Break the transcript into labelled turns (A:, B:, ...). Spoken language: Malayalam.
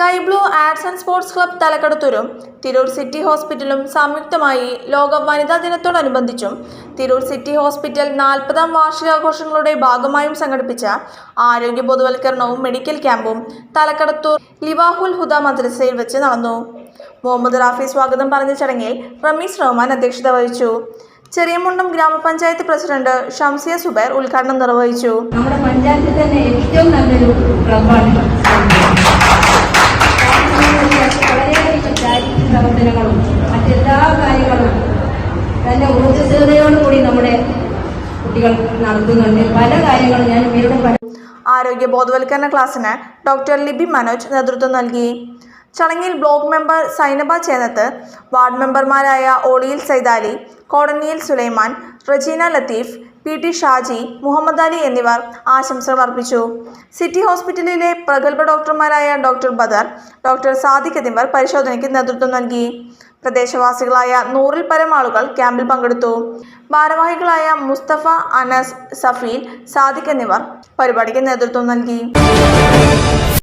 A: Sky blue arts and sports club തലക്കടത്തൂരും. Tirur city ഹോസ്പിറ്റലും സംയുക്തമായി ലോക വനിതാ ദിനത്തോടനുബന്ധിച്ചും തിരൂർ സിറ്റി ഹോസ്പിറ്റൽ നാൽപ്പതാം വാർഷികാഘോഷങ്ങളുടെ ഭാഗമായും സംഘടിപ്പിച്ച ആരോഗ്യ ബോധവൽക്കരണവും മെഡിക്കൽ ക്യാമ്പും തലക്കടത്തൂർ ലിവാഹുൽ ഹുദ മദ്രസയിൽ വെച്ച് നടന്നു. മുഹമ്മദ് റാഫി സ്വാഗതം പറഞ്ഞ ചടങ്ങിൽ റമീസ് റഹ്മാൻ അധ്യക്ഷത വഹിച്ചു. ചെറിയമുണ്ടം ഗ്രാമപഞ്ചായത്ത് പ്രസിഡന്റ് ഷംസിയ സുബൈർ ഉദ്ഘാടനം നിർവഹിച്ചു.
B: നമ്മുടെ പഞ്ചായത്തിൽ തന്നെ ഏറ്റവും നല്ലൊരു ക്ലബാണ് മറ്റെല്ലാ കാര്യങ്ങളും നല്ല ഊർജസ്വതയോടുകൂടി നമ്മുടെ കുട്ടികൾ നടത്തുന്നുണ്ട് പല കാര്യങ്ങളും ഞാൻ ഇവരുടെ
A: ആരോഗ്യ ബോധവൽക്കരണ ക്ലാസ്സിന് ഡോക്ടർ ലിബി മനോജ് നേതൃത്വം നൽകി. ചടങ്ങിൽ block member Sainaba Chenath ward മെമ്പർമാരായ ഒളിയിൽ സൈദാലി കോടനിയിൽ സുലൈമാൻ റജീന ലത്തീഫ് പി ടി ഷാജി മുഹമ്മദ് അലി എന്നിവർ ആശംസകൾ അർപ്പിച്ചു. സിറ്റി ഹോസ്പിറ്റലിലെ പ്രഗത്ഭ ഡോക്ടർമാരായ ഡോക്ടർ ബദർ ഡോക്ടർ സാദിഖ് എന്നിവർ പരിശോധനയ്ക്ക് നേതൃത്വം നൽകി. പ്രദേശവാസികളായ നൂറിൽ പരം ആളുകൾ ക്യാമ്പിൽ പങ്കെടുത്തു. ഭാരവാഹികളായ മുസ്തഫ അനസ് സഫീൽ സാദിഖ് എന്നിവർ പരിപാടിക്ക് നേതൃത്വം നൽകി.